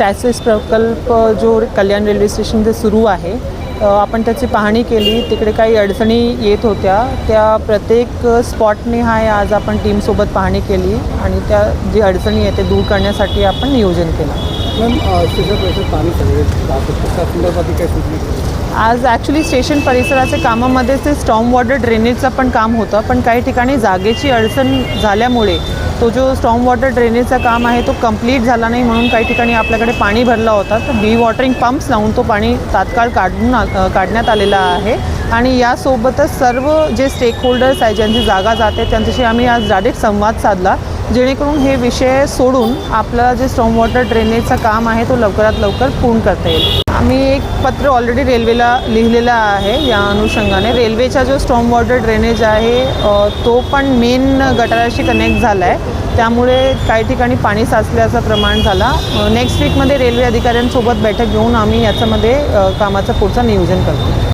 स्टॅसिस प्रकल्प जो कल्याण railway station सुरू आहे आपण त्याची पाहणी केली. तिकडे काही अडचणी येत होत्या. त्या प्रत्येक स्पॉटने आज आपण टीमसोबत पाहणी केली आणि त्या जी अडचणी आहे ते दूर करण्यासाठी आपण नियोजन केलं. आज ॲक्च्युली स्टेशन परिसराच्या कामामध्ये ते स्टॉम वॉटर ड्रेनेजचं पण काम होतं. पण काही ठिकाणी जागेची अडचण झाल्यामुळे तो जो स्टॉम वॉटर ड्रेनेजचं काम आहे तो कंप्लीट झाला नाही म्हणून काही ठिकाणी आपल्याकडे पाणी भरला होता. तर डी वॉटरिंग पंप्स लावून तो पाणी तात्काळ काढून काढण्यात आलेला आहे. आणि यासोबतच सर्व जे स्टेक होल्डर्स आहे ज्यांची जागा जाते त्यांच्याशी आम्ही आज डायरेक्ट संवाद साधला. जेणेकरून हे विषय सोडून आपलं जे स्टॉम वॉटर ड्रेनेजचं काम आहे तो लवकरात लवकर पूर्ण करता येईल. आम्ही एक पत्र ऑलरेडी रेल्वेला लिहिलेलं आहे. या अनुषंगाने रेल्वेचा जो स्टॉम वॉटर ड्रेनेज आहे तो पण मेन गटाराशी कनेक्ट झाला आहे त्यामुळे काही ठिकाणी पाणी साचल्याचं प्रमाण झाला. नेक्स्ट वीकमध्ये रेल्वे अधिकाऱ्यांसोबत बैठक घेऊन आम्ही याच्यामध्ये कामाचं पुढचं नियोजन करतो.